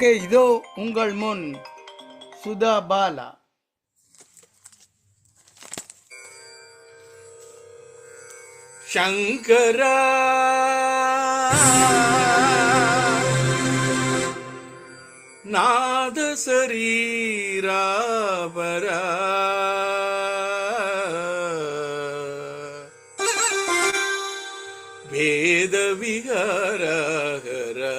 Okay இதோ உங்கள் முன் சுதா பாலா. சங்கரா. நாத சரீராபரா வேத விகாரகரா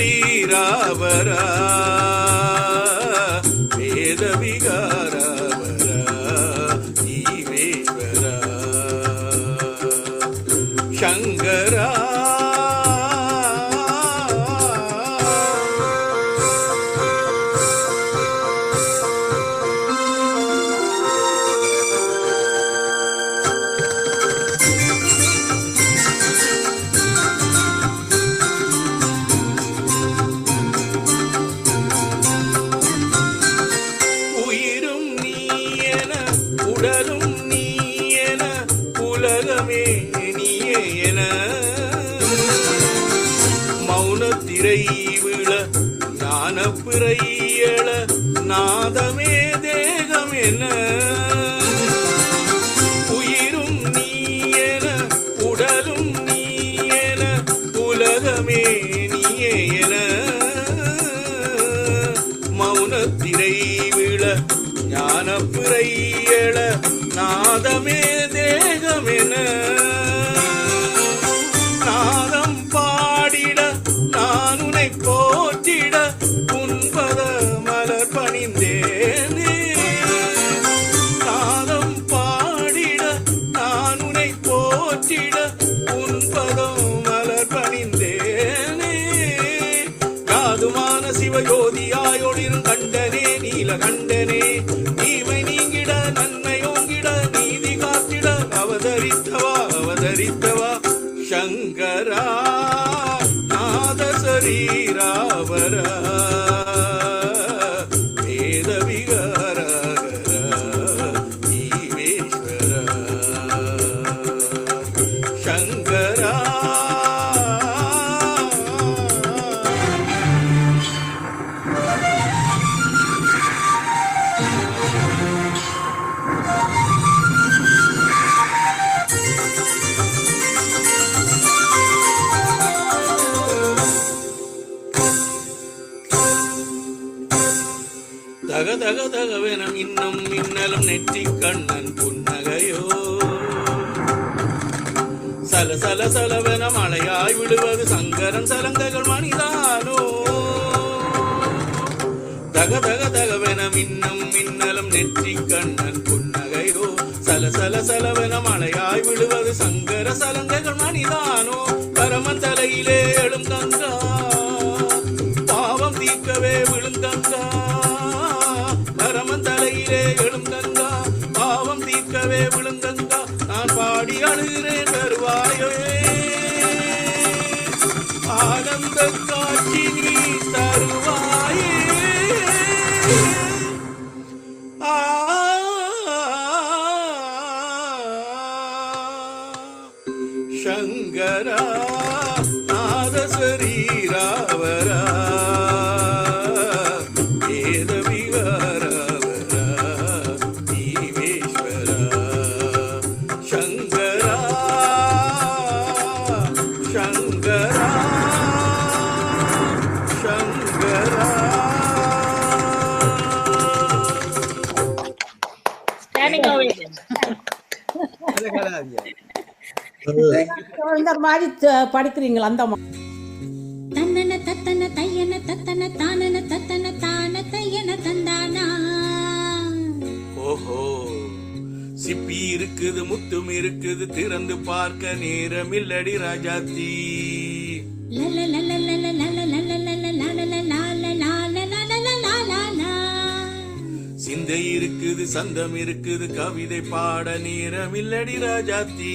நீராவர வேத விகாராவர ஈவேவர சங்கரா உடலும் நீ என உலகமே நீயே என. மௌனத்திரை விழ ஞான பிறையள நாதமே தேகம் என்ன நாதமே தேகமென. நாதம் பாடிட நான் உனை போற்றிட உன்பத மலர் பணிந்தேனே. நாதம் பாடிட நான் உனை போற்றிட உன்பதம் மலர் பணிந்தேனே. காதுமான சிவஜோதியாயொளிரும் கண்டனே நீல வீராவரா தகதகதகவெனம் இன்னும் மின்னலும் நெற்றி கண்ணன் புன்னகையோ. சல சல சலவென மழையாய் விடுவது சங்கரன் சலங்கைகள் மணிதானோ தக தக தகவென மின்னும் மின்னலும் நெற்றி கண்ணன் புன்னகையோ. சல சல சலவென மழையாய் விடுவது சங்கர சலங்கைகள் மணிதானோ பரமன் தலையிலே எழும் கங்கா Shangara இந்த மாதிரி தத்தன தையன தத்தன தானன தத்தன தான தையன தந்தானா ஓஹோ சிப்பி இருக்குது முத்தும் இருக்குது திறந்து பார்க்க நேரம் இல்லடி ராஜாத்தி சிந்தை இருக்குது சந்தம் இருக்குது கவிதை பாட நேரம் இல்லடி ராஜாத்தி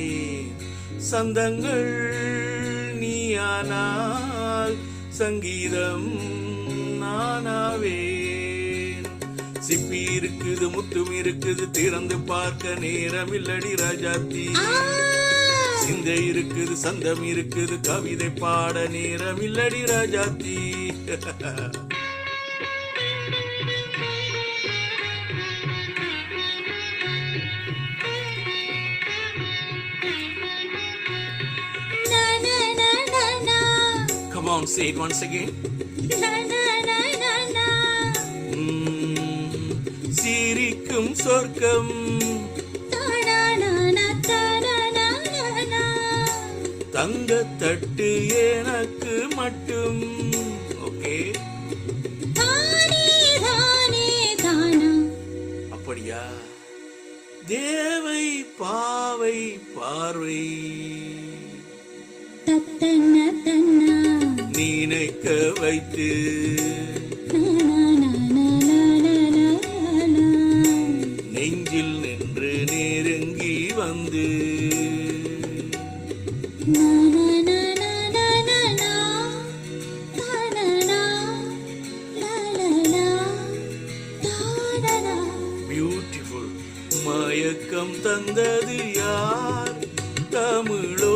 சந்தங்கள் நீயானால் சங்கீதம் நானாவே. சிப்பி இருக்குது முத்தும் இருக்குது திறந்து பார்க்க நேரம் இல்லடி ராஜாத்தி சிந்தை இருக்குது சந்தம் இருக்குது கவிதை பாட நேரம் இல்லடி Rajathi. on, say it once again. Mm, சிரிக்கும் சொர்க்கம். தங்க தட்டு எனக்கு மட்டும். ஓகே அப்படியா? தேவை பாவை பார்வை. தத்தன நினைக்க வைத்து. நெஞ்சில் நின்று நெருங்கி வந்து. பியூட்டிஃபுல் மயக்கம் தந்தது யார்? தமிழோ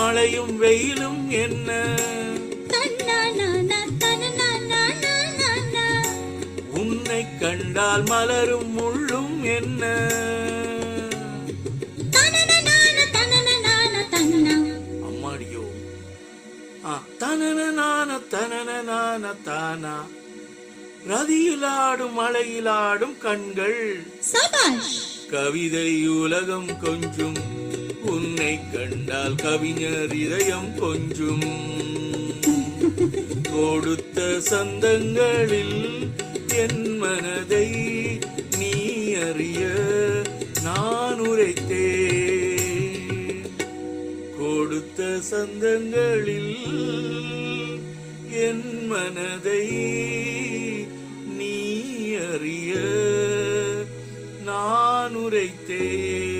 மழையும் வெயிலும் என்ன? உன்னை கண்டால் மலரும் முள்ளும் என்ன? அம்மாடியோ. தனன தனன தானா? ரதியிலாடும் மழையிலாடும் கண்கள். கவிதை உலகம் கொஞ்சம் உன்னை கண்டால் கவிஞர் இதயம் கொஞ்சும். கொடுத்த சந்தங்களில் என் மனதை நீ அறிய நான் உரைத்தே கொடுத்த சந்தங்களில் என் மனதை நீ அறிய நான் உரைத்தேன்.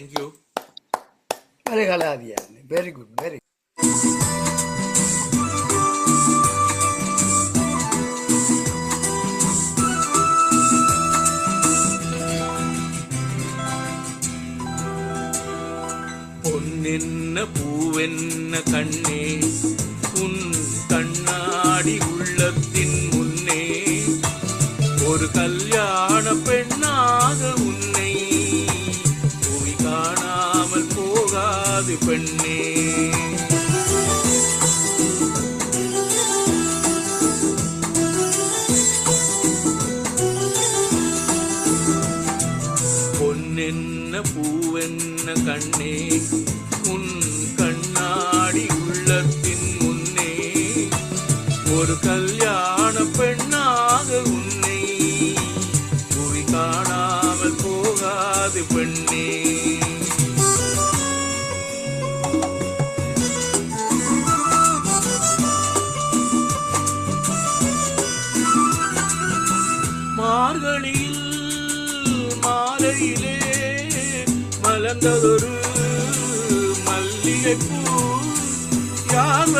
thank you. Very good. பெண்ணே. பொன்னென்ன பூவென்ன கண்ணே உன் கண்ணாடி உள்ளத்தின் முன்னே. ஒரு கல்யாண பெண்ணாக உன்னை குறி காணாமல் போகாது பெண்ணே.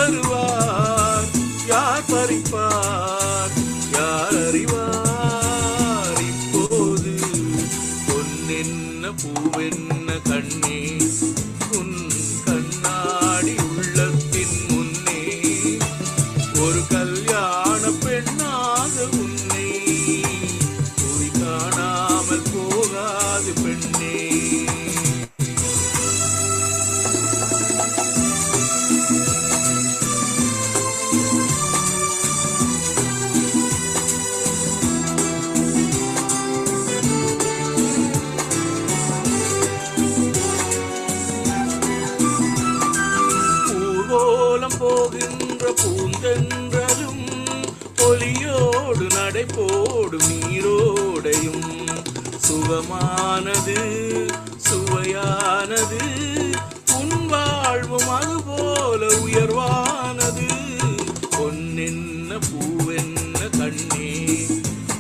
தருவார். யார் பறிப்பார்? யார் அறிவார்? சுகமானது சுவையானது உன் வாழ்வும் அதுபோல உயர்வானது. பொன்னென்ன பூவென்ன கண்ணே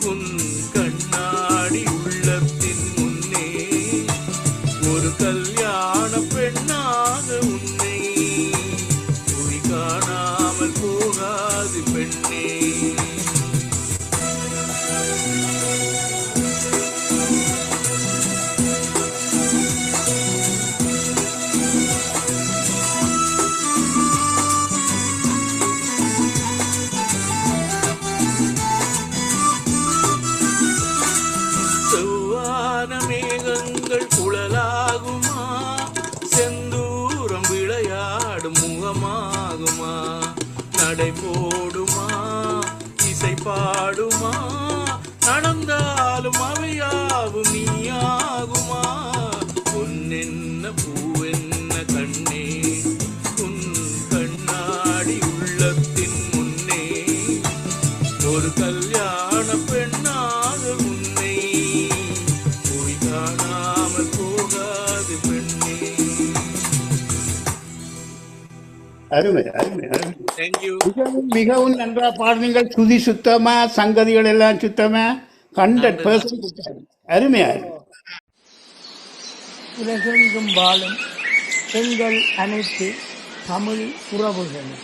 உன் கண்ணாடி உள்ளத்தின் முன்னே. ஒரு கல்யாண பெண்ணாக உன்னை துணி காணாமல் போகாது பெண்ணே. நடை போடுமா? இசை பாடுமா? நடந்தாலும் அவையாவும் நீயாகுமா? பொன்னென்ன பூவென்ன கண்ணே? உன் கண்ணாடி உள்ளத்தின் முன்னே. ஒரு கல்யாண பெண்ணாக உன்னை போய் காணாமல் போகாது பெண்ணே. அருமை அருமை அருமை. மிகவும் மிகவும் நன்றா பாடுனீங்கள் சுதி சுத்தமா சங்கதிகள் எல்லாம் சுத்தமா? ஹண்ட்ரட் பர்சன்ட் அருமையா இருக்கு. உலகெங்கும் வாழும் எங்கள் அனைத்து தமிழ் உறவுகளும்.